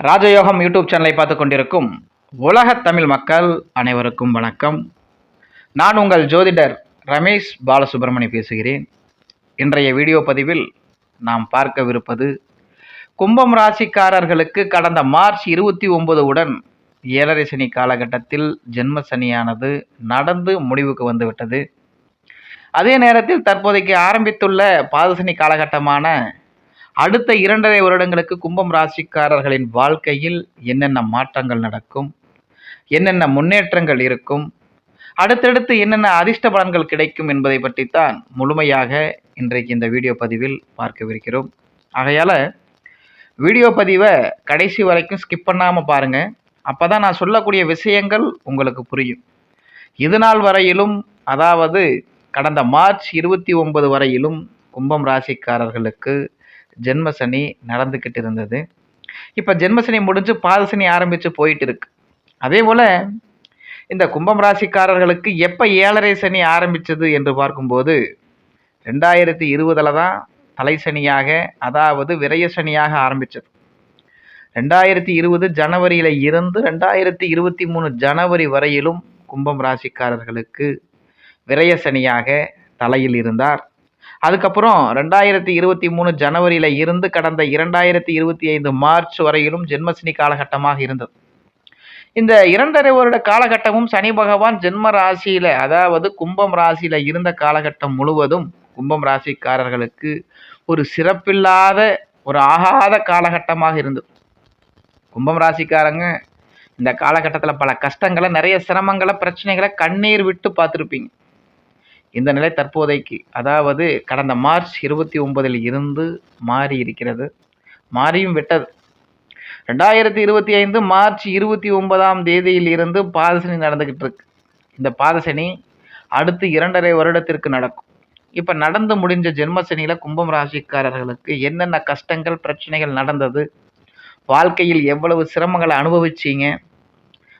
ராஜயோகம் யூடியூப் சேனலை பார்த்து கொண்டிருக்கும் உலகத் தமிழ் மக்கள் அனைவருக்கும் வணக்கம். நான் உங்கள் ஜோதிடர் ரமேஷ் பாலசுப்ரமணி பேசுகிறேன். இன்றைய வீடியோ பதிவில் நாம் பார்க்கவிருப்பது கும்பம் ராசிக்காரர்களுக்கு கடந்த மார்ச் இருபத்தி ஒன்பது உடன் ஏழரை சனி காலகட்டத்தில் ஜென்ம சனியானது நடந்து முடிவுக்கு வந்துவிட்டது. அதே நேரத்தில் தற்போதைக்கு ஆரம்பித்துள்ள பாதசனி காலகட்டமான அடுத்த இரண்டரை வருடங்களுக்கு கும்பம் ராசிக்காரர்களின் வாழ்க்கையில் என்னென்ன மாற்றங்கள் நடக்கும்? என்னென்ன முன்னேற்றங்கள் இருக்கும்? அடுத்தடுத்து என்னென்ன அதிர்ஷ்ட பலன்கள் கிடைக்கும் என்பதை பற்றித்தான் முழுமையாக இன்றைக்கு இந்த வீடியோ பதிவில் பார்க்கவிருக்கிறோம். ஆகையால் வீடியோ பதிவை கடைசி வரைக்கும் ஸ்கிப் பண்ணாமல் பாருங்கள் அப்போ தான் நான் சொல்லக்கூடிய விஷயங்கள் உங்களுக்கு புரியும். இது நாள் வரையிலும் அதாவது கடந்த மார்ச் இருபத்தி ஒன்பது வரையிலும் கும்பம் ராசிக்காரர்களுக்கு ஜென்மசனி நடந்துக்கிட்டு இருந்தது இப்போ ஜென்மசனி முடிஞ்சு பாதசனி ஆரம்பித்து போயிட்டு இருக்கு அதே போல் இந்த கும்பம் ராசிக்காரர்களுக்கு எப்போ ஏழரை சனி ஆரம்பித்தது என்று பார்க்கும்போது ரெண்டாயிரத்தி இருபதில் தான் தலை சனியாக அதாவது விரய சனியாக ஆரம்பித்தது ரெண்டாயிரத்தி இருபது ஜனவரியில் இருந்து ரெண்டாயிரத்தி இருபத்தி மூணு ஜனவரி வரையிலும் கும்பம் ராசிக்காரர்களுக்கு விரய சனியாக தலையில் இருந்தார். அதுக்கப்புறம் ரெண்டாயிரத்தி இருபத்தி மூணு ஜனவரியில் இருந்து கடந்த இரண்டாயிரத்தி இருபத்தி ஐந்து மார்ச் வரையிலும் ஜென்மசனி காலகட்டமாக இருந்தது. இந்த இரண்டரை வருட காலகட்டமும் சனி பகவான் ஜென்ம ராசியில் அதாவது கும்பம் ராசியில் இருந்த காலகட்டம் முழுவதும் கும்பம் ராசிக்காரர்களுக்கு ஒரு சிறப்பில்லாத ஒரு ஆகாத காலகட்டமாக இருந்தது. கும்பம் ராசிக்காரங்க இந்த காலகட்டத்தில் பல கஷ்டங்களை நிறைய சிரமங்களை பிரச்சனைகளை கண்ணீர் விட்டு பார்த்துருப்பீங்க. இந்த நிலை தற்போதைக்கு அதாவது கடந்த மார்ச் இருபத்தி ஒன்பதில் இருந்து மாறி இருக்கிறது. மாறியும் விட்டது. ரெண்டாயிரத்தி இருபத்தி ஐந்து மார்ச் இருபத்தி ஒன்பதாம் தேதியில் இருந்து பாதசனி நடந்துக்கிட்டு இருக்கு. இந்த பாதசனி அடுத்து இரண்டரை வருடத்திற்கு நடக்கும். இப்போ நடந்து முடிஞ்ச ஜென்மசனியில் கும்பம் ராசிக்காரர்களுக்கு என்னென்ன கஷ்டங்கள் பிரச்சனைகள் நடந்தது? வாழ்க்கையில் எவ்வளவு சிரமங்களை அனுபவிச்சீங்க?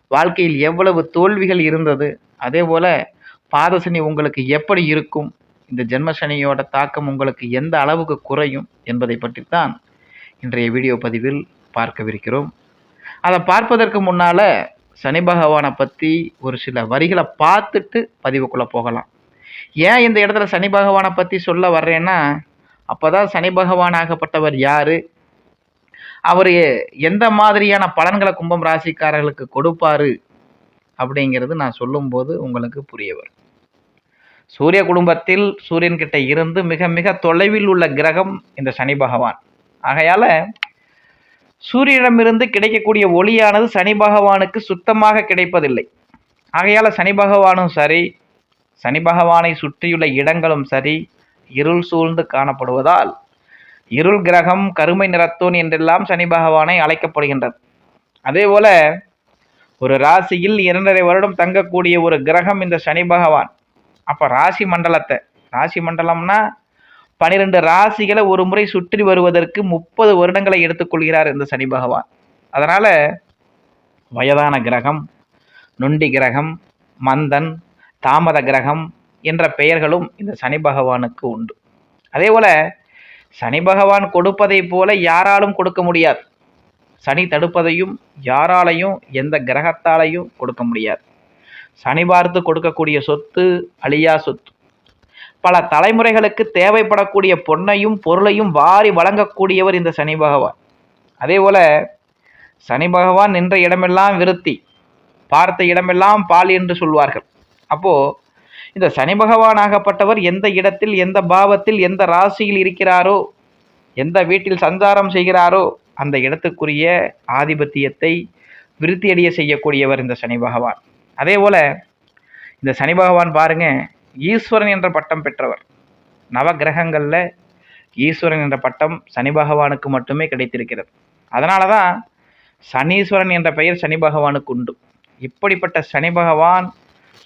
வாழ்க்கையில் எவ்வளவு தோல்விகள் இருந்தது? அதே போல் பாதசனி உங்களுக்கு எப்படி இருக்கும்? இந்த ஜென்மசனியோட தாக்கம் உங்களுக்கு எந்த அளவுக்கு குறையும் என்பதை பற்றித்தான் இன்றைய வீடியோ பதிவில் பார்க்கவிருக்கிறோம். அதை பார்ப்பதற்கு முன்னால் சனி பகவானை பற்றி ஒரு சில வரிகளை பார்த்துட்டு பதிவுக்குள்ளே போகலாம். ஏன் இந்த இடத்துல சனி பகவானை பற்றி சொல்ல வர்றேன்னா அப்போ தான் சனி பகவானாகப்பட்டவர் யார்? அவர் எந்த மாதிரியான பலன்களை கும்பம் ராசிக்காரர்களுக்கு கொடுப்பாரு? அப்படிங்கிறது நான் சொல்லும்போது உங்களுக்கு புரிய வரும். சூரிய குடும்பத்தில் சூரியன்கிட்ட இருந்து மிக மிக தொலைவில் உள்ள கிரகம் இந்த சனி பகவான். ஆகையால் சூரியனிடமிருந்து கிடைக்கக்கூடிய ஒளியானது சனி பகவானுக்கு சுத்தமாக கிடைப்பதில்லை. ஆகையால் சனி பகவானும் சரி சனி பகவானை சுற்றியுள்ள இடங்களும் சரி இருள் சூழ்ந்து காணப்படுவதால் இருள் கிரகம் கருமை நிறத்தோன் என்றெல்லாம் சனி பகவானை அழைக்கப்படுகின்றது. அதேபோல ஒரு ராசியில் இரண்டரை வருடம் தங்கக்கூடிய ஒரு கிரகம் இந்த சனி பகவான். அப்போ ராசி மண்டலத்தை. ராசி மண்டலம்னா பனிரெண்டு ராசிகளை ஒரு முறை சுற்றி வருவதற்கு முப்பது வருடங்களை எடுத்துக்கொள்கிறார் இந்த சனி பகவான். அதனால் வயதான கிரகம் நொண்டி கிரகம் மந்தன் தாமத கிரகம் என்ற பெயர்களும் இந்த சனி பகவானுக்கு உண்டு. அதே போல் சனி பகவான் கொடுப்பதை போல யாராலும் கொடுக்க முடியாது. சனி தடுப்பதையும் யாராலையும் எந்த கிரகத்தாலையும் கொடுக்க முடியாது. சனி பார்த்து கொடுக்கக்கூடிய சொத்து அழியா சொத்து. பல தலைமுறைகளுக்கு தேவைப்படக்கூடிய பொன்னையும் பொருளையும் வாரி வழங்கக்கூடியவர் இந்த சனி பகவான். அதே போல சனி பகவான் நின்ற இடமெல்லாம் விருத்தி பார்த்த இடமெல்லாம் பால் என்று சொல்வார்கள். அப்போ இந்த சனி பகவானாகப்பட்டவர் எந்த இடத்தில் எந்த பாவத்தில் எந்த ராசியில் இருக்கிறாரோ எந்த வீட்டில் சஞ்சாரம் செய்கிறாரோ அந்த இடத்துக்குரிய ஆதிபத்தியத்தை விருத்தியடைய செய்யக்கூடியவர் இந்த சனி பகவான். அதே போல் இந்த சனி பகவான் பாருங்கள் ஈஸ்வரன் என்ற பட்டம் பெற்றவர். நவ கிரகங்களில் ஈஸ்வரன் என்ற பட்டம் சனி பகவானுக்கு மட்டுமே கிடைத்திருக்கிறது. அதனால தான் சனீஸ்வரன் என்ற பெயர் சனி பகவானுக்கு உண்டு. இப்படிப்பட்ட சனி பகவான்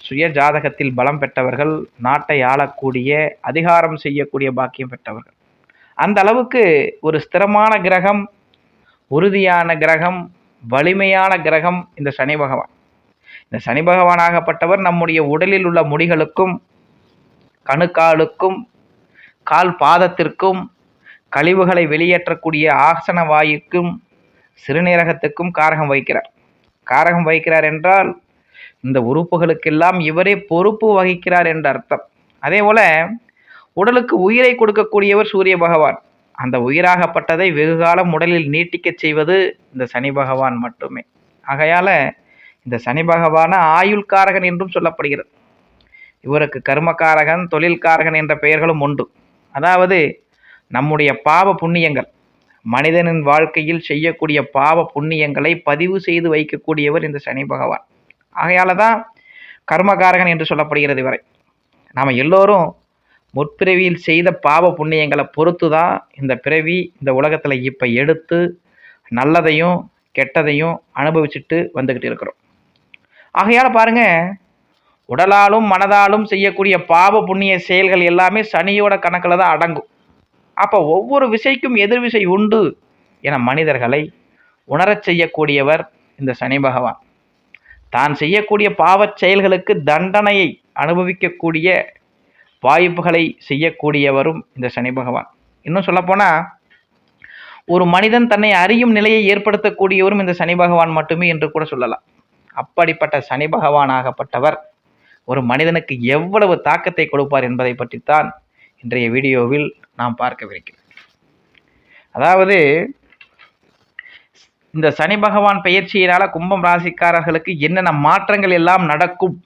சுய ஜாதகத்தில் பலம் பெற்றவர்கள் நாட்டை ஆளக்கூடிய அதிகாரம் செய்யக்கூடிய பாக்கியம் பெற்றவர்கள். அந்த அளவுக்கு ஒரு ஸ்திரமான கிரகம் உறுதியான கிரகம் வலிமையான கிரகம் இந்த சனி பகவான். இந்த சனி பகவானாகப்பட்டவர் நம்முடைய உடலில் உள்ள முடிகளுக்கும் கணுக்காலுக்கும் கால் பாதத்திற்கும் கழிவுகளை வெளியேற்றக்கூடிய ஆசன வாயுக்கும் சிறுநீரகத்துக்கும் காரகம் வைக்கிறார் காரகம் வைக்கிறார் என்றால் இந்த உறுப்புகளுக்கெல்லாம் இவரே பொறுப்பு வகிக்கிறார் என்ற அர்த்தம். அதே போல உடலுக்கு உயிரை கொடுக்கக்கூடியவர் சூரிய பகவான். அந்த உயிராகப்பட்டதை வெகுகாலம் உடலில் நீட்டிக்கச் செய்வது இந்த சனி பகவான் மட்டுமே. ஆகையால் இந்த சனி பகவான ஆயுள்காரகன் என்றும் சொல்லப்படுகிறது. இவருக்கு கர்மகாரகன் தொழில்காரகன் என்ற பெயர்களும் உண்டு. அதாவது நம்முடைய பாவ புண்ணியங்கள் மனிதனின் வாழ்க்கையில் செய்யக்கூடிய பாவ புண்ணியங்களை பதிவு செய்து வைக்கக்கூடியவர் இந்த சனி பகவான். ஆகையால தான் கர்மகாரகன் என்று சொல்லப்படுகிறது இவரை. நாம் எல்லோரும் முற்பிறவியில் செய்த பாவ புண்ணியங்களை பொறுத்து தான் இந்த பிறவி இந்த உலகத்தில் இப்போ எடுத்து நல்லதையும் கெட்டதையும் அனுபவிச்சுட்டு வந்துக்கிட்டு இருக்கிறோம். ஆகையால் பாருங்க உடலாலும் மனதாலும் செய்யக்கூடிய பாவ புண்ணிய செயல்கள் எல்லாமே சனியோட கணக்கில் தான் அடங்கும். அப்போ ஒவ்வொரு விசைக்கும் எதிர்விசை உண்டு என மனிதர்களை உணரச் செய்யக்கூடியவர் இந்த சனி பகவான். தான் செய்யக்கூடிய பாவச் செயல்களுக்கு தண்டனையை அனுபவிக்கக்கூடிய வாய்ப்புகளை செய்யக்கூடியவரும் இந்த சனி பகவான். இன்னும் சொல்லப்போனால் ஒரு மனிதன் தன்னை அறியும் நிலையை ஏற்படுத்தக்கூடியவரும் இந்த சனி பகவான் மட்டுமே என்று கூட சொல்லலாம். அப்படிப்பட்ட சனி பகவானாகப்பட்டவர். ஒரு மனிதனுக்கு எவ்வளவு தாக்கத்தை கொடுப்பார் என்பதை பற்றித்தான் இன்றைய வீடியோவில் நாம் பார்க்கவிருக்கிறோம். அதாவது இந்த சனி பகவான் பயிற்சியினால் கும்பம் ராசிக்காரர்களுக்கு என்னென்ன மாற்றங்கள் எல்லாம் நடக்கும்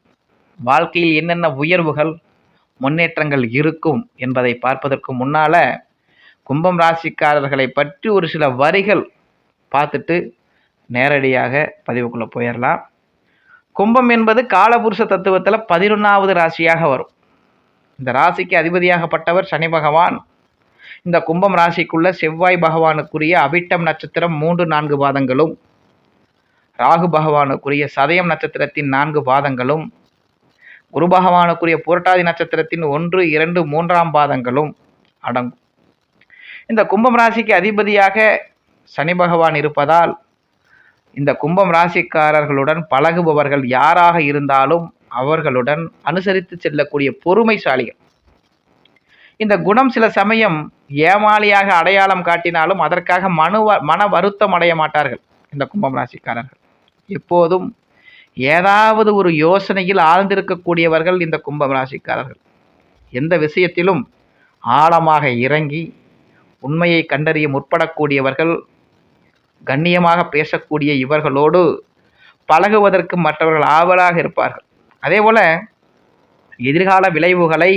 வாழ்க்கையில் என்னென்ன உயர்வுகள் முன்னேற்றங்கள் இருக்கும் என்பதை பார்ப்பதற்கு முன்னால கும்பம் ராசிக்காரர்களை பற்றி ஒரு சில வரிகள் பார்த்துட்டு நேரடியாக பதிவுக்குள்ளே போயிடலாம். கும்பம் என்பது காலபுருஷ தத்துவத்தில் பதினொன்றாவது ராசியாக வரும். இந்த ராசிக்கு அதிபதியாகப்பட்டவர் சனி பகவான். இந்த கும்பம் ராசிக்குள்ள செவ்வாய் பகவானுக்குரிய அவிட்டம் நட்சத்திரம் மூன்று நான்கு பாதங்களும் ராகு பகவானுக்குரிய சதயம் நட்சத்திரத்தின் நான்கு பாதங்களும் குரு பகவானுக்குரிய புரட்டாதி நட்சத்திரத்தின் ஒன்று இரண்டு மூன்றாம் பாதங்களும் அடங்கும். இந்த கும்பம் ராசிக்கு அதிபதியாக சனி பகவான் இருப்பதால் இந்த கும்பம் ராசிக்காரர்களுடன் பழகுபவர்கள் யாராக இருந்தாலும் அவர்களுடன் அனுசரித்து செல்லக்கூடிய பொறுமைசாலிகள். இந்த குணம் சில சமயம் ஏமாளியாக அடையாளம் காட்டினாலும் அதற்காக மனு மன வருத்தம் அடைய மாட்டார்கள் இந்த கும்பம் ராசிக்காரர்கள். எப்போதும் ஏதாவது ஒரு யோசனையில் ஆழ்ந்திருக்கக்கூடியவர்கள் இந்த கும்பம் ராசிக்காரர்கள். எந்த விஷயத்திலும் ஆழமாக இறங்கி உண்மையை கண்டறிய முற்படக்கூடியவர்கள் கண்ணியமாக பேசக்கூடிய இவர்களோடு பழகுவதற்கு மற்றவர்கள் ஆவலாக இருப்பார்கள். அதேபோல எதிர்கால விளைவுகளை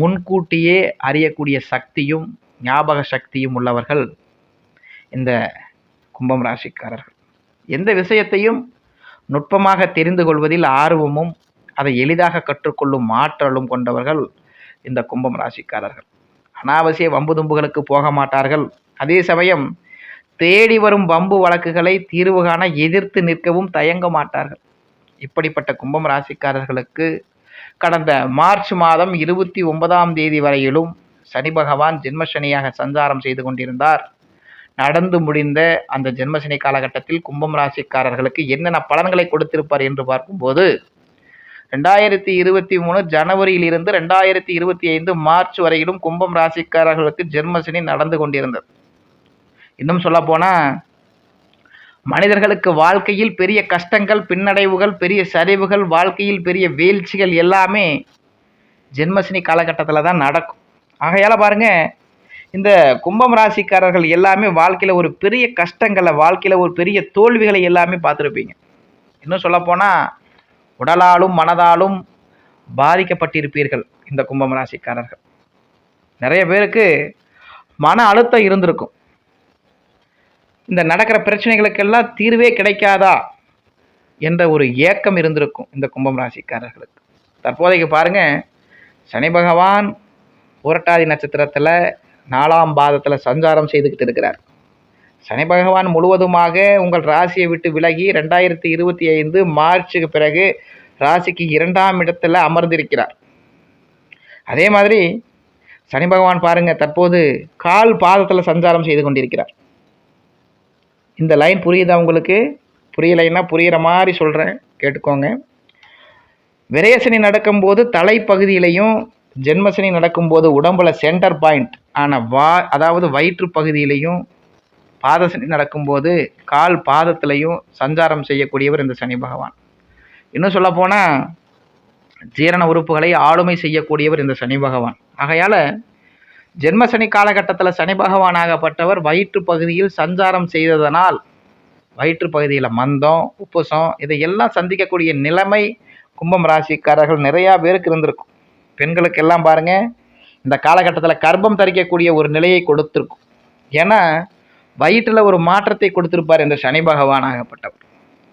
முன்கூட்டியே அறியக்கூடிய சக்தியும் ஞாபக சக்தியும் உள்ளவர்கள் இந்த கும்பம் ராசிக்காரர்கள். எந்த விஷயத்தையும் நுட்பமாக தெரிந்து கொள்வதில் ஆர்வமும் அதை எளிதாக கற்றுக்கொள்ளும் ஆற்றலும் கொண்டவர்கள் இந்த கும்பம் ராசிக்காரர்கள். அனாவசிய வம்பு தும்புகளுக்கு போக மாட்டார்கள். அதே சமயம் தேடி வரும் வம்பு வழக்குகளை தீர்வு காண எதிர்த்து நிற்கவும் தயங்க மாட்டார்கள். இப்படிப்பட்ட கும்பம் ராசிக்காரர்களுக்கு கடந்த மார்ச் மாதம் இருபத்தி ஒன்பதாம் தேதி வரையிலும் சனி பகவான் ஜென்மசனியாக சஞ்சாரம் செய்து கொண்டிருந்தார். நடந்து முடிந்த அந்த ஜென்மசனி காலகட்டத்தில் கும்பம் ராசிக்காரர்களுக்கு என்னென்ன பலன்களை கொடுத்திருப்பார் என்று பார்க்கும்போது ரெண்டாயிரத்தி இருபத்தி மூணு ஜனவரியிலிருந்து ரெண்டாயிரத்தி இருபத்தி ஐந்து மார்ச் வரையிலும் கும்பம் ராசிக்காரர்களுக்கு ஜென்மசனி நடந்து கொண்டிருந்தது. இன்னும் சொல்லப்போனால் மனிதர்களுக்கு வாழ்க்கையில் பெரிய கஷ்டங்கள் பின்னடைவுகள் பெரிய சரிவுகள் வாழ்க்கையில் பெரிய வீழ்ச்சிகள் எல்லாமே ஜென்மசினி காலகட்டத்தில் தான் நடக்கும். ஆகையால் பாருங்கள் இந்த கும்பம் ராசிக்காரர்கள் எல்லாமே வாழ்க்கையில் ஒரு பெரிய கஷ்டங்களை வாழ்க்கையில் ஒரு பெரிய தோல்விகளை எல்லாமே பார்த்துருப்பீங்க. இன்னும் சொல்லப்போனால் உடலாலும் மனதாலும் பாதிக்கப்பட்டிருப்பீர்கள் இந்த கும்பம் ராசிக்காரர்கள். நிறைய பேருக்கு மன அழுத்தம் இருந்திருக்கும். இந்த நடக்கிற பிரச்சனைகளுக்கெல்லாம் தீர்வே கிடைக்காதா என்ற ஒரு ஏக்கம் இருந்திருக்கும் இந்த கும்பம் ராசிக்காரர்களுக்கு. தற்போதைக்கு பாருங்க சனி பகவான் புரட்டாதி நட்சத்திரத்தில் நாலாம் பாதத்தில் சஞ்சாரம் செய்துக்கிட்டு இருக்கிறார். சனி பகவான் முழுவதுமாக உங்கள் ராசியை விட்டு விலகி ரெண்டாயிரத்தி இருபத்தி ஐந்து மார்ச்சுக்கு பிறகு ராசிக்கு இரண்டாம் இடத்துல அமர்ந்திருக்கிறார். அதே மாதிரி சனி பகவான் பாருங்கள் தற்போது கால் பாதத்தில் சஞ்சாரம் செய்து கொண்டிருக்கிறார். இந்த லைன் புரியுதா உங்களுக்கு? புரியலைன்னா புரிகிற மாதிரி சொல்கிறேன் கேட்டுக்கோங்க. விரயசனி நடக்கும்போது தலைப்பகுதியிலையும் ஜென்மசனி நடக்கும்போது உடம்புல சென்டர் பாயிண்ட் ஆன வா அதாவது வயிற்று பகுதியிலையும் பாதசனி நடக்கும்போது கால் பாதத்திலையும் சஞ்சாரம் செய்யக்கூடியவர் இந்த சனி பகவான். இன்னும் சொல்லப்போனால் ஜீரண உறுப்புகளை ஆளுமை செய்யக்கூடியவர் இந்த சனி பகவான். ஆகையால் ஜென்ம சனி காலகட்டத்தில் சனி பகவான் ஆகப்பட்டவர் வயிற்று பகுதியில் சஞ்சாரம் செய்ததனால் வயிற்று பகுதியில் மந்தம் உப்புசம் இதையெல்லாம் சந்திக்கக்கூடிய நிலைமை கும்பம் ராசிக்காரர்கள் நிறையா பேருக்கு இருந்திருக்கும். பெண்களுக்கு எல்லாம் பாருங்க இந்த காலகட்டத்தில் கர்ப்பம் தரிக்கக்கூடிய ஒரு நிலையை கொடுத்துருக்கும். ஏன்னா வயிற்றில் ஒரு மாற்றத்தை கொடுத்துருப்பார் இந்த சனி பகவான் ஆகப்பட்டவர்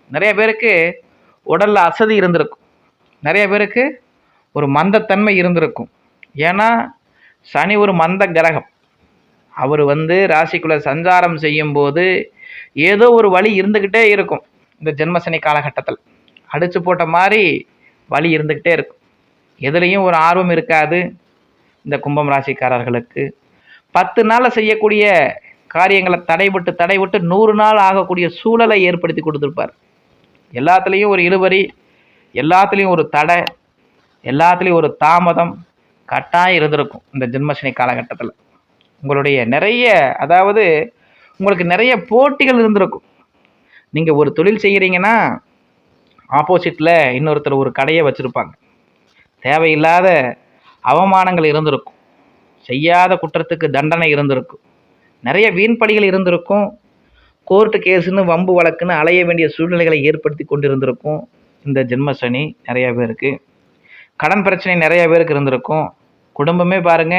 நிறைய பேருக்கு உடலில் அசதி இருந்திருக்கும். நிறைய பேருக்கு ஒரு மந்தத்தன்மை இருந்திருக்கும். ஏன்னா சனி ஒரு மந்த கிரகம். அவர் வந்து ராசிக்குள்ளே சஞ்சாரம் செய்யும்போது ஏதோ ஒரு வழி இருந்துக்கிட்டே இருக்கும் இந்த ஜென்மசனி காலகட்டத்தில். அடித்து போட்ட மாதிரி வழி இருந்துக்கிட்டே இருக்கும். எதுலேயும் ஒரு ஆர்வம் இருக்காது இந்த கும்பம் ராசிக்காரர்களுக்கு. பத்து நாளில் செய்யக்கூடிய காரியங்களை தடைபட்டு தடைபட்டு நூறு நாள் ஆகக்கூடிய சூழலை ஏற்படுத்தி கொடுத்துருப்பார். எல்லாத்துலேயும் ஒரு இழுபறி எல்லாத்துலேயும் ஒரு தடை எல்லாத்துலேயும் ஒரு தாமதம் கட்டாயம் இருந்திருக்கும் இந்த ஜென்மசனி காலகட்டத்தில். உங்களுடைய நிறைய அதாவது உங்களுக்கு நிறைய போட்டிகள் இருந்திருக்கும். நீங்கள் ஒரு தொழில் செய்கிறீங்கன்னா ஆப்போசிட்டில் இன்னொருத்தர் ஒரு கடையை வச்சுருப்பாங்க. தேவையில்லாத அவமானங்கள் இருந்திருக்கும். செய்யாத குற்றத்துக்கு தண்டனை இருந்திருக்கும். நிறைய வீண்படிகள் இருந்திருக்கும். கோர்ட்டு கேஸுன்னு வம்பு வழக்குன்னு அலைய வேண்டிய சூழ்நிலைகளை ஏற்படுத்தி கொண்டிருந்திருக்கும் இந்த ஜென்ம சனி நிறைய பேருக்கு. கடன் பிரச்சனை நிறைய பேருக்கு இருந்திருக்கும். குடும்பமே பாருங்க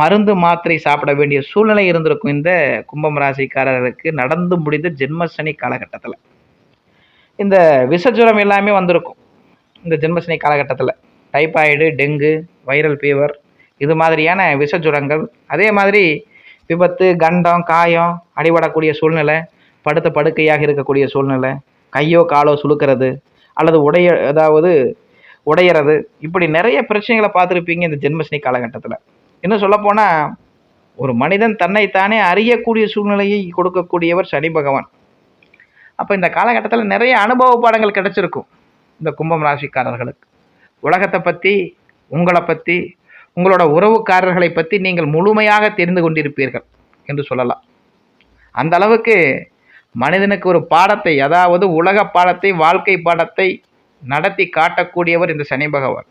மருந்து மாத்திரை சாப்பிட வேண்டிய சூழ்நிலை இருந்திருக்கும் இந்த கும்பம் ராசிக்காரருக்கு நடந்து முடிந்த ஜென்மசனி காலகட்டத்தில். இந்த விஷஜுரம் எல்லாமே வந்திருக்கும் இந்த ஜென்மசனி காலகட்டத்தில். டைபாய்டு டெங்கு வைரல் ஃபீவர் இது மாதிரியான விஷஜுரங்கள். அதே மாதிரி விபத்து கண்டம் காயம் அடிபடக்கூடிய சூழ்நிலை படுத்த படுக்கையாக இருக்கக்கூடிய சூழ்நிலை கையோ காலோ சுழுக்கிறது அல்லது உடைய அதாவது உடையிறது. இப்படி நிறைய பிரச்சனைகளை பார்த்துருப்பீங்க இந்த ஜென்மஸ்னி காலகட்டத்தில். இன்னும் சொல்லப்போனால் ஒரு மனிதன் தன்னைத்தானே அறியக்கூடிய சூழ்நிலையை கொடுக்கக்கூடியவர் சனி பகவான். அப்போ இந்த காலகட்டத்தில் நிறைய அனுபவ பாடங்கள் கிடச்சிருக்கும் இந்த கும்பம் ராசிக்காரர்களுக்கு. உலகத்தை பற்றி உங்களை பற்றி உங்களோட உறவுக்காரர்களை பற்றி நீங்கள் முழுமையாக தெரிந்து கொண்டிருப்பீர்கள் என்று சொல்லலாம். அந்த அளவுக்கு மனிதனுக்கு ஒரு பாடத்தை அதாவது உலக பாடத்தை வாழ்க்கை பாடத்தை நடத்தி காட்டக்கூடியவர் இந்த சனி பகவான்.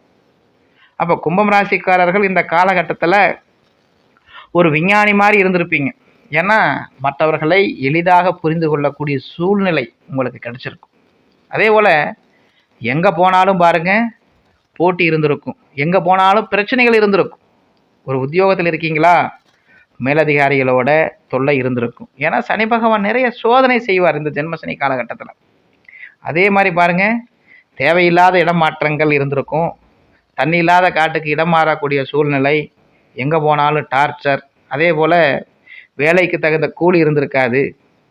அப்போ கும்பம் ராசிக்காரர்கள் இந்த காலகட்டத்தில் ஒரு விஞ்ஞானி மாதிரி இருந்திருப்பீங்க. ஏன்னா மற்றவர்களை எளிதாக புரிந்து கொள்ளக்கூடிய சூழ்நிலை உங்களுக்கு கிடைச்சிருக்கும். அதே போல் எங்கே போனாலும் பாருங்கள் போட்டி இருந்திருக்கும். எங்கே போனாலும் பிரச்சனைகள் இருந்திருக்கும். ஒரு உத்தியோகத்தில் இருக்கீங்களா மேலதிகாரிகளோட தொல்லை இருந்திருக்கும். ஏன்னா சனி பகவான் நிறைய சோதனை செய்வார் இந்த ஜென்மசனி காலகட்டத்தில். அதே மாதிரி பாருங்கள் தேவையில்லாத இடமாற்றங்கள் இருந்திருக்கும். தண்ணி இல்லாத காட்டுக்கு இடம் மாறக்கூடிய சூழ்நிலை எங்கே போனாலும் டார்ச்சர் அதே போல் வேலைக்கு தகுந்த கூலி இருந்திருக்காது.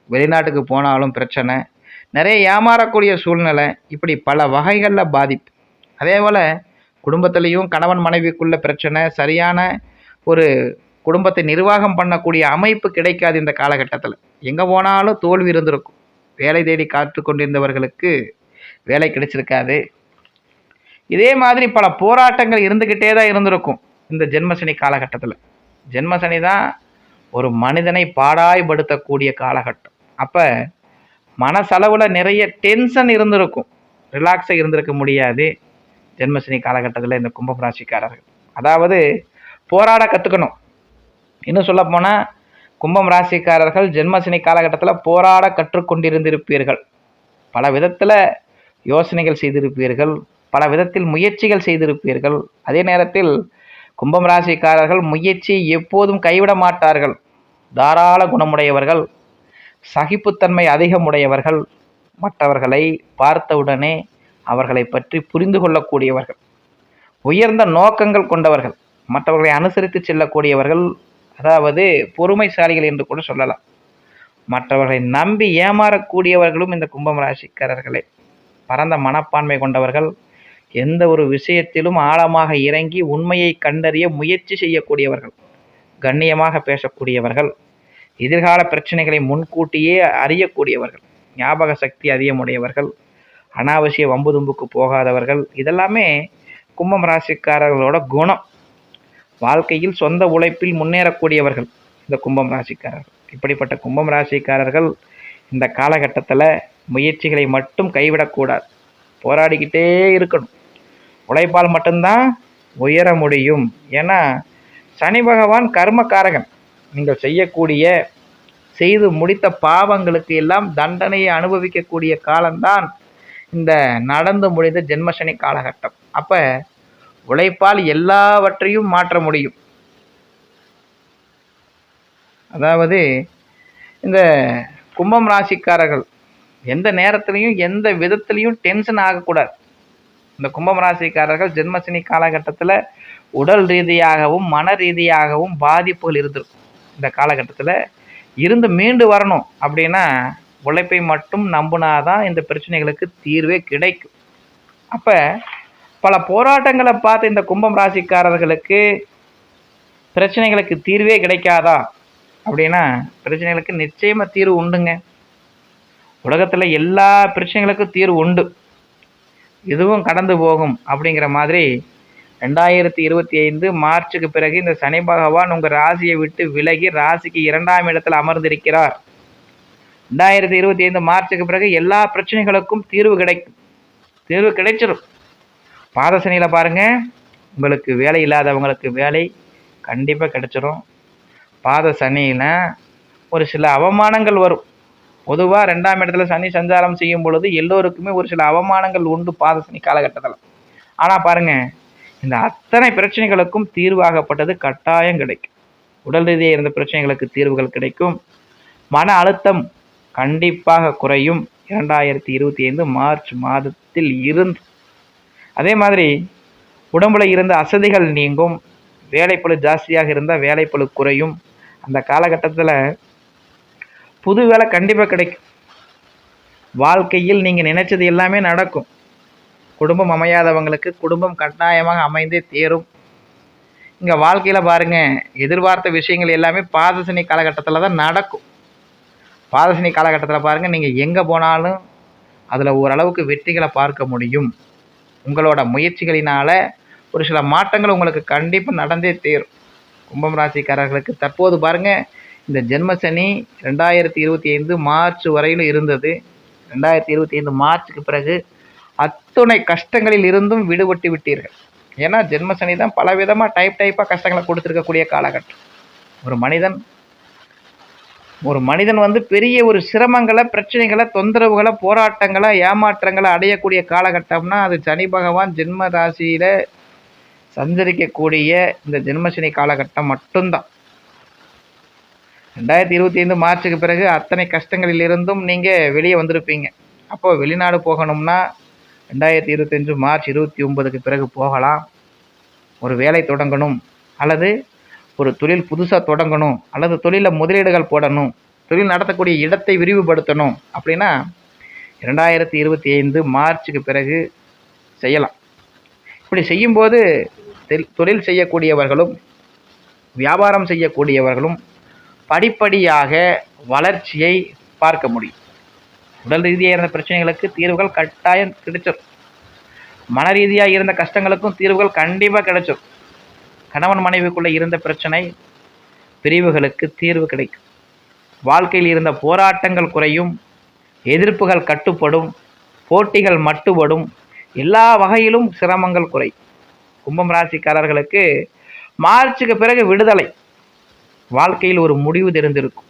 வெளிநாட்டுக்கு போனாலும் பிரச்சனை. நிறைய ஏமாறக்கூடிய சூழ்நிலை இப்படி பல வகைகளில் பாதிப்பு. அதே போல் குடும்பத்துலேயும் கணவன் மனைவிக்குள்ள பிரச்சனை சரியான ஒரு குடும்பத்தை நிர்வாகம் பண்ணக்கூடிய அமைப்பு கிடைக்காது இந்த காலகட்டத்தில். எங்கே போனாலும் தோல்வி இருந்திருக்கும். வேலை தேடி காத்து கொண்டிருந்தவர்களுக்கு வேலை கிடைச்சிருக்காது. இதே மாதிரி பல போராட்டங்கள் இருந்துக்கிட்டே தான் இருந்திருக்கும் இந்த ஜென்மசனி காலகட்டத்தில். ஜென்மசனி தான் ஒரு மனிதனை பாடாய்படுத்தக்கூடிய காலகட்டம். அப்போ மனசளவில் நிறைய டென்ஷன் இருந்திருக்கும். ரிலாக்ஸாக இருந்திருக்க முடியாது ஜென்மசனி காலகட்டத்தில் இந்த கும்பம் ராசிக்காரர்கள். அதாவது போராட கற்றுக்கணும் இன்னும் சொல்லப்போனால் கும்பம் ராசிக்காரர்கள் ஜென்மசனி காலகட்டத்தில் போராட கற்றுக்கொண்டிருந்திருப்பீர்கள். பல விதத்தில் யோசனைகள் செய்திருப்பீர்கள் பல விதத்தில் முயற்சிகள் செய்திருப்பீர்கள். அதே நேரத்தில் கும்பம் ராசிக்காரர்கள் முயற்சியை எப்போதும் கைவிட மாட்டார்கள். தாராள குணமுடையவர்கள் சகிப்புத்தன்மை அதிகமுடையவர்கள் மற்றவர்களை பார்த்தவுடனே அவர்களை பற்றி புரிந்து கொள்ளக்கூடியவர்கள் உயர்ந்த நோக்கங்கள் கொண்டவர்கள் மற்றவர்களை அனுசரித்து செல்லக்கூடியவர்கள் அதாவது பொறுமைசாலிகள் என்று கூட சொல்லலாம். மற்றவர்களை நம்பி ஏமாறக்கூடியவர்களும் இந்த கும்பம் ராசிக்காரர்களே. பரந்த மனப்பான்மை கொண்டவர்கள் எந்த ஒரு விஷயத்திலும் ஆழமாக இறங்கி உண்மையை கண்டறிய முயற்சி செய்யக்கூடியவர்கள் கண்ணியமாக பேசக்கூடியவர்கள் எதிர்கால பிரச்சனைகளை முன்கூட்டியே அறியக்கூடியவர்கள் ஞாபக சக்தி அதிகமுடையவர்கள் அனாவசிய வம்பு தும்புக்கு போகாதவர்கள் இதெல்லாமே கும்பம் ராசிக்காரர்களோட குணம். வாழ்க்கையில் சொந்த உழைப்பில் முன்னேறக்கூடியவர்கள் இந்த கும்பம் ராசிக்காரர்கள். இப்படிப்பட்ட கும்பம் ராசிக்காரர்கள் இந்த காலகட்டத்தில் முயற்சிகளை மட்டும் கைவிடக்கூடாது. போராடிக்கிட்டே இருக்கணும். உழைப்பால் மட்டும்தான் உயர முடியும். ஏன்னா சனி பகவான் கர்மக்காரகன். நீங்கள் செய்யக்கூடிய செய்து முடித்த பாவங்களுக்கு எல்லாம் தண்டனையை அனுபவிக்கக்கூடிய காலம்தான் இந்த நடந்து முடிந்த ஜென்மசனி காலகட்டம். அப்போ உழைப்பால் எல்லாவற்றையும் மாற்ற முடியும். அதாவது இந்த கும்பம் ராசிக்காரர்கள் எந்த நேரத்துலையும் எந்த விதத்துலையும் டென்ஷன் ஆகக்கூடாது. இந்த கும்பம் ராசிக்காரர்கள் ஜென்மசினி காலகட்டத்தில் உடல் ரீதியாகவும் மன ரீதியாகவும் பாதிப்புகள் இருந்திருக்கும். இந்த காலகட்டத்தில் இருந்து மீண்டு வரணும் அப்படின்னா உழைப்பை மட்டும் நம்பினாதான் இந்த பிரச்சனைகளுக்கு தீர்வே கிடைக்கும். அப்போ பல போராட்டங்களை பார்த்து இந்த கும்பம் ராசிக்காரர்களுக்கு பிரச்சனைகளுக்கு தீர்வே கிடைக்காதா? அப்படின்னா பிரச்சனைகளுக்கு நிச்சயமாக தீர்வு உண்டுங்க. உலகத்தில் எல்லா பிரச்சனைகளுக்கும் தீர்வு உண்டு. இதுவும் கடந்து போகும் அப்படிங்கிற மாதிரி ரெண்டாயிரத்தி இருபத்தி ஐந்து மார்ச்சுக்கு பிறகு இந்த சனி பகவான் உங்கள் ராசியை விட்டு விலகி ராசிக்கு இரண்டாம் இடத்தில் அமர்ந்திருக்கிறார். ரெண்டாயிரத்தி இருபத்தி ஐந்து மார்ச்சுக்கு பிறகு எல்லா பிரச்சனைகளுக்கும் தீர்வு கிடைக்கும். தீர்வு கிடைச்சிடும் பாதசனியில் பாருங்கள் உங்களுக்கு வேலை இல்லாதவங்களுக்கு வேலை கண்டிப்பாக கிடைச்சிரும். பாத சனியில் ஒரு சில அவமானங்கள் வரும். பொதுவாக ரெண்டாம் இடத்துல சனி சஞ்சாரம் செய்யும் பொழுது எல்லோருக்குமே ஒரு சில அவமானங்கள் உண்டு பாத சனி காலகட்டத்தில். ஆனால் பாருங்க இந்த அத்தனை பிரச்சனைகளுக்கும் தீர்வாகப்பட்டது கட்டாயம் கிடைக்கும். உடல் ரீதியாக இருந்த பிரச்சனைகளுக்கு தீர்வுகள் கிடைக்கும். மன அழுத்தம் கண்டிப்பாக குறையும். இரண்டாயிரத்தி இருபத்தி ஐந்து மார்ச் மாதத்தில் இருந்து. அதே மாதிரி உடம்புல இருந்த அசதிகள் நீங்கும். வேலைப்பழு ஜாஸ்தியாக இருந்தால் வேலைப்பழு குறையும். அந்த காலகட்டத்தில் புது வேலை கண்டிப்பாக கிடைக்கும். வாழ்க்கையில் நீங்கள் நினைச்சது எல்லாமே நடக்கும். குடும்பம் அமையாதவங்களுக்கு குடும்பம் கட்டாயமாக அமைந்தே தேரும். இங்கே வாழ்க்கையில் பாருங்கள் எதிர்பார்த்த விஷயங்கள் எல்லாமே பாதசனி காலகட்டத்தில் தான் நடக்கும். பாதசனி காலகட்டத்தில் பாருங்கள் நீங்கள் எங்கே போனாலும் அதில் ஓரளவுக்கு வெற்றிகளை பார்க்க முடியும். உங்களோட முயற்சிகளினால் ஒரு சில மாற்றங்கள் உங்களுக்கு கண்டிப்பாக நடந்தே தேரும். கும்பம் ராசிக்காரர்களுக்கு தற்போது பாருங்கள் இந்த ஜென்மசனி ரெண்டாயிரத்தி இருபத்தி ஐந்து மார்ச் வரையிலும் இருந்தது. ரெண்டாயிரத்தி இருபத்தி ஐந்து மார்ச்சுக்கு பிறகு அத்துணை கஷ்டங்களில் இருந்தும் விடுபட்டு விட்டீர்கள். ஏன்னா ஜென்மசனி தான் பல விதமாக டைப் டைப்பாக கஷ்டங்களை கொடுத்துருக்கக்கூடிய காலகட்டம். ஒரு மனிதன் ஒரு மனிதன் வந்து பெரிய ஒரு சிரமங்களை பிரச்சனைகளை தொந்தரவுகளை போராட்டங்களை ஏமாற்றங்களை அடையக்கூடிய காலகட்டம்னா அது சனி பகவான் ஜென்ம ராசியில் சஞ்சரிக்கக்கூடிய இந்த ஜென்மசனி காலகட்டம் மட்டும்தான். ரெண்டாயிரத்தி இருபத்தி ஐந்து மார்ச்சுக்கு பிறகு அத்தனை கஷ்டங்களிலிருந்தும் நீங்கள் வெளியே வந்திருப்பீங்க. அப்போது வெளிநாடு போகணும்னா ரெண்டாயிரத்தி இருபத்தஞ்சு மார்ச் இருபத்தி ஒன்பதுக்கு பிறகு போகலாம். ஒரு வேலை தொடங்கணும். அல்லது ஒரு தொழில் புதுசாக தொடங்கணும். அல்லது தொழிலில் முதலீடுகள் போடணும். தொழில் நடத்தக்கூடிய இடத்தை விரிவுபடுத்தணும். அப்படின்னா ரெண்டாயிரத்தி இருபத்தி ஐந்து மார்ச்சுக்கு பிறகு செய்யலாம். இப்படி செய்யும்போது தொழில் செய்யக்கூடியவர்களும் வியாபாரம் செய்யக்கூடியவர்களும் படிப்படியாக வளர்ச்சியை பார்க்க முடியும். உடல் ரீதியாக இருந்த பிரச்சனைகளுக்கு தீர்வுகள் கட்டாயம் கிடைச்சிடும் மன ரீதியாக இருந்த கஷ்டங்களுக்கும் தீர்வுகள் கண்டிப்பாக கிடைச்சிடும் கணவன் மனைவிக்குள்ளே இருந்த பிரச்சனை பிரிவுகளுக்கு தீர்வு கிடைக்கும். வாழ்க்கையில் இருந்த போராட்டங்கள் குறையும் எதிர்ப்புகள் கட்டுப்படும் போட்டிகள் மட்டுப்படும் எல்லா வகையிலும் சிரமங்கள் குறை கும்பம் ராசிக்காரர்களுக்கு மார்ச்சுக்கு பிறகு விடுதலை. வாழ்க்கையில் ஒரு முடிவு தெரிந்திருக்கும்.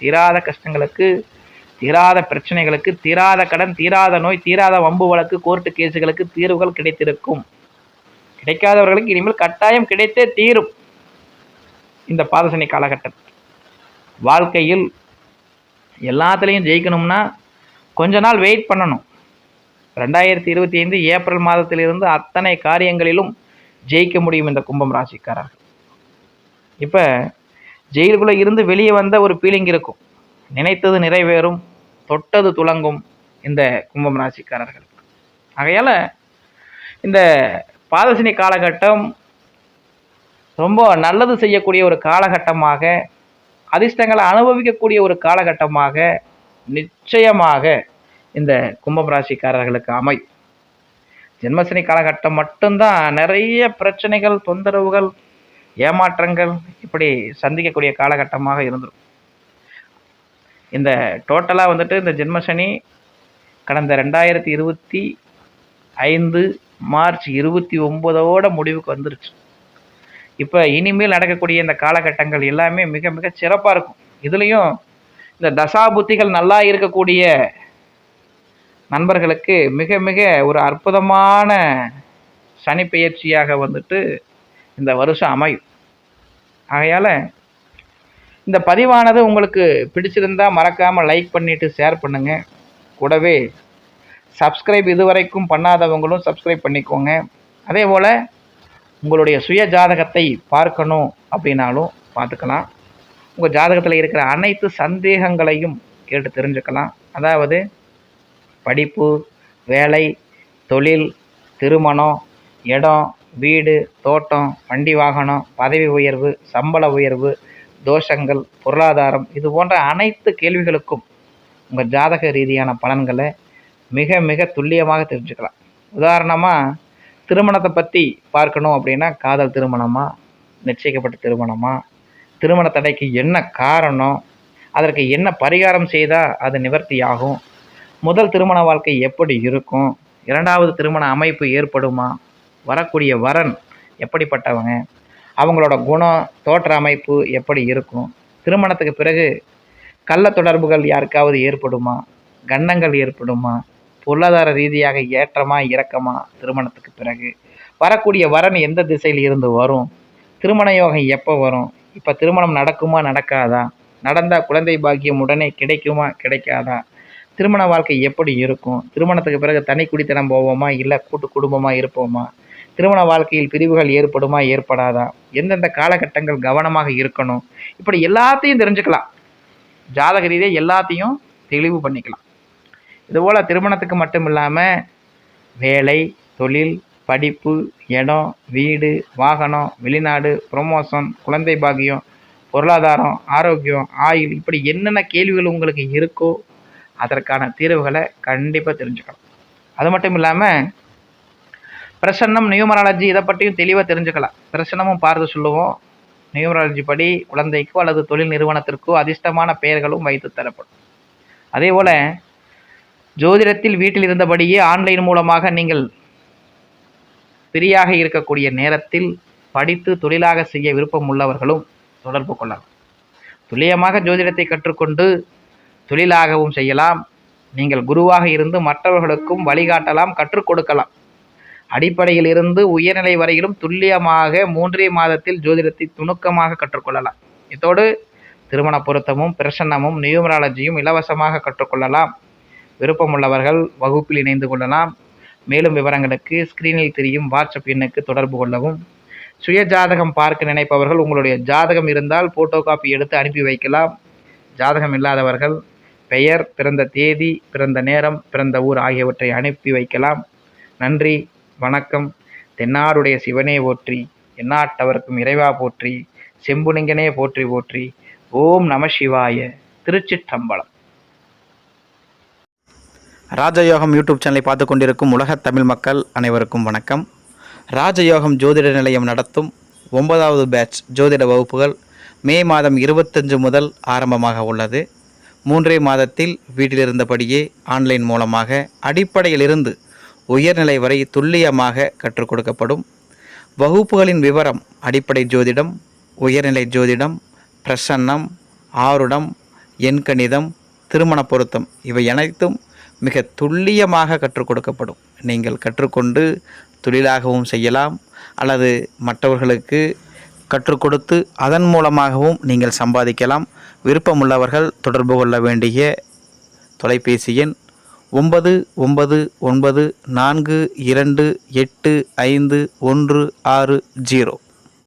தீராத கஷ்டங்களுக்கு தீராத பிரச்சனைகளுக்கு தீராத கடன் தீராத நோய் தீராத வம்பு வழக்கு கோர்ட்டு கேஸுகளுக்கு தீர்வுகள் கிடைத்திருக்கும். கிடைக்காதவர்களுக்கு இனிமேல் கட்டாயம் கிடைத்தே தீரும். இந்த பாதசனி காலகட்டத்தில் வாழ்க்கையில் எல்லாத்துலேயும் ஜெயிக்கணும்னா கொஞ்ச நாள் வெயிட் பண்ணணும். ரெண்டாயிரத்தி இருபத்தி ஐந்து ஏப்ரல் மாதத்திலிருந்து அத்தனை காரியங்களிலும் ஜெயிக்க முடியும் இந்த கும்பம் ராசிக்காரர்கள். இப்போ ஜெயிலுக்குள்ளே இருந்து வெளியே வந்த ஒரு ஃபீலிங் இருக்கும். நினைத்தது நிறைவேறும் தொட்டது துளங்கும் இந்த கும்பம் ராசிக்காரர்கள். ஆகையால் இந்த பாதசினி காலகட்டம் ரொம்ப நல்லது செய்யக்கூடிய ஒரு காலகட்டமாக அதிர்ஷ்டங்களை அனுபவிக்கக்கூடிய ஒரு காலகட்டமாக நிச்சயமாக இந்த கும்பம் ராசிக்காரர்களுக்கு அமை ஜென்மசனி காலகட்டம் மட்டும்தான். நிறைய பிரச்சனைகள் தொந்தரவுகள் ஏமாற்றங்கள் இப்படி சந்திக்கக்கூடிய காலகட்டமாக இருந்துடும் இந்த டோட்டலாக வந்துட்டு இந்த ஜென்மசனி கடந்த ரெண்டாயிரத்தி இருபத்தி ஐந்து மார்ச் இருபத்தி ஒம்போதோட முடிவுக்கு வந்துருச்சு. இப்போ இனிமேல் நடக்கக்கூடிய இந்த காலகட்டங்கள் எல்லாமே மிக மிக சிறப்பாக இருக்கும். இதுலேயும் இந்த தசாபுத்திகள் நல்லா இருக்கக்கூடிய நண்பர்களுக்கு மிக மிக ஒரு அற்புதமான சனி பயிற்சியாக வந்துட்டு இந்த வருஷம் அமையும். ஆகையால் இந்த பதிவானது உங்களுக்கு பிடிச்சிருந்தா மறக்காமல் லைக் பண்ணிவிட்டு ஷேர் பண்ணுங்கள் கூடவே சப்ஸ்கிரைப் இதுவரைக்கும் பண்ணாதவங்களும் சப்ஸ்கிரைப் பண்ணிக்கோங்க. அதே போல் உங்களுடைய சுய ஜாதகத்தை பார்க்கணும் அப்படின்னாலும் பார்த்துக்கலாம். உங்கள் ஜாதகத்தில் இருக்கிற அனைத்து சந்தேகங்களையும் கேட்டு தெரிஞ்சுக்கலாம். அதாவது படிப்பு வேலை தொழில் திருமணம் இடம் வீடு தோட்டம் வண்டி வாகனம் பதவி உயர்வு சம்பள உயர்வு தோஷங்கள் பொருளாதாரம் இது போன்ற அனைத்து கேள்விகளுக்கும் உங்கள் ஜாதக ரீதியான பலன்களை மிக மிக துல்லியமாக தெரிஞ்சுக்கலாம். உதாரணமாக திருமணத்தை பற்றி பார்க்கணும் அப்படின்னா காதல் திருமணமாக நிச்சயிக்கப்பட்ட திருமணமாக திருமண தடைக்கு என்ன காரணம்? அதற்கு என்ன பரிகாரம் செய்தால் அது நிவர்த்தி ஆகும் முதல் திருமண வாழ்க்கை எப்படி இருக்கும்? இரண்டாவது திருமண அமைப்பு ஏற்படுமா? வரக்கூடிய வரன் எப்படிப்பட்டவங்க? அவங்களோட குணம் தோற்ற அமைப்பு எப்படி இருக்கும்? திருமணத்துக்கு பிறகு கள்ள தொடர்புகள் யாருக்காவது ஏற்படுமா? கண்ணங்கள் ஏற்படுமா? பொருளாதார ரீதியாக ஏற்றமா இறக்கமா திருமணத்துக்கு பிறகு? வரக்கூடிய வரன் எந்த திசையில் இருந்து வரும்? திருமண யோகம் எப்போ வரும்? இப்போ திருமணம் நடக்குமா நடக்காதா? நடந்தால் குழந்தை பாக்கியம் உடனே கிடைக்குமா கிடைக்காதா? திருமண வாழ்க்கை எப்படி இருக்கும்? திருமணத்துக்கு பிறகு தனி குடித்தனம் போவோமா இல்லை கூட்டு குடும்பமாக இருப்போமா? திருமண வாழ்க்கையில் பிரிவுகள் ஏற்படுமா ஏற்படாதா? எந்தெந்த காலகட்டங்கள் கவனமாக இருக்கணும்? இப்படி எல்லாத்தையும் தெரிஞ்சுக்கலாம். ஜாதக ரீதியாக எல்லாத்தையும் தெளிவு பண்ணிக்கலாம். இதுபோல் திருமணத்துக்கு மட்டும் இல்லாமல் வேலை தொழில் படிப்பு இடம் வீடு வாகனம் வெளிநாடு ப்ரொமோஷன் குழந்தை பாக்கியம் பொருளாதாரம் ஆரோக்கியம் ஆயுள் இப்படி என்னென்ன கேள்விகள் உங்களுக்கு இருக்கோ அதற்கான தீர்வுகளை கண்டிப்பாக தெரிஞ்சுக்கணும் அது மட்டும் இல்லாமல் பிரசன்னம் நியூமராலஜி இதை பற்றியும் தெளிவாக தெரிஞ்சுக்கலாம். பிரசன்னமும் பார்த்து சொல்லுவோம். நியூமராலஜி படி குழந்தைக்கோ அல்லது தொழில் நிறுவனத்திற்கோ அதிர்ஷ்டமான பெயர்களும் வைத்து தரப்படும். அதே போல் ஜோதிடத்தில் வீட்டில் இருந்தபடியே ஆன்லைன் மூலமாக நீங்கள் ஃப்ரீயாக இருக்கக்கூடிய நேரத்தில் படித்து தொழிலாக செய்ய விருப்பம் உள்ளவர்களும் தொடர்பு கொள்ளலாம். துல்லியமாக ஜோதிடத்தை கற்றுக்கொண்டு தொழிலாகவும் செய்யலாம். நீங்கள் குருவாக இருந்து மற்றவர்களுக்கும் வழிகாட்டலாம் கற்றுக் கொடுக்கலாம். அடிப்படையில் இருந்து உயர்நிலை வரையிலும் துல்லியமாக மூன்றே மாதத்தில் ஜோதிடத்தை துணுக்கமாக கற்றுக்கொள்ளலாம். இதோடு திருமண பொருத்தமும் பிரசன்னமும் நியூமராலஜியும் இலவசமாக கற்றுக்கொள்ளலாம். விருப்பமுள்ளவர்கள் வகுப்பில் இணைந்து கொள்ளலாம். மேலும் விவரங்களுக்கு ஸ்க்ரீனில் தெரியும் வாட்ஸ்அப் எண்ணுக்கு தொடர்பு கொள்ளவும். சுய ஜாதகம் பார்க்க நினைப்பவர்கள் உங்களுடைய ஜாதகம் இருந்தால் ஃபோட்டோ காப்பி எடுத்து அனுப்பி வைக்கலாம். ஜாதகம் இல்லாதவர்கள் பெயர் பிறந்த தேதி பிறந்த நேரம் பிறந்த ஊர் ஆகியவற்றை அனுப்பி வைக்கலாம். நன்றி. வணக்கம். தென்னாடுடைய சிவனே போற்றி எந்நாட்டவர்க்கும் இறைவா போற்றி செம்புனிங்கனே போற்றி போற்றி ஓம் நம சிவாய திருச்சிற்றம்பலம். ராஜயோகம் யூடியூப் சேனலை பார்த்து கொண்டிருக்கும் உலகத் தமிழ் மக்கள் அனைவருக்கும் வணக்கம். ராஜயோகம் ஜோதிட நிலையம் நடத்தும் ஒன்பதாவது பேட்ச் ஜோதிட வகுப்புகள் மே மாதம் இருபத்தஞ்சு முதல் ஆரம்பமாக உள்ளது. மூன்றே மாதத்தில் வீட்டில் இருந்தபடியே ஆன்லைன் மூலமாக அடிப்படையிலிருந்து உயர்நிலை வரை துல்லியமாக கற்றுக் கொடுக்கப்படும். வகுப்புகளின் விவரம் அடிப்படை ஜோதிடம் உயர்நிலை ஜோதிடம் பிரசன்னம் ஆருடம் எண்கணிதம் திருமண பொருத்தம் இவை அனைத்தும் மிக துல்லியமாக கற்றுக் கொடுக்கப்படும். நீங்கள் கற்றுக்கொண்டு தொழிலாகவும் செய்யலாம் அல்லது மற்றவர்களுக்கு கற்றுக் கொடுத்து அதன் மூலமாகவும் நீங்கள் சம்பாதிக்கலாம். விருப்பமுள்ளவர்கள் தொடர்பு கொள்ள வேண்டிய தொலைபேசி எண் ஒன்பது ஒன்பது ஒன்பது நான்கு இரண்டு எட்டு ஐந்து ஒன்று ஆறு ஜீரோ.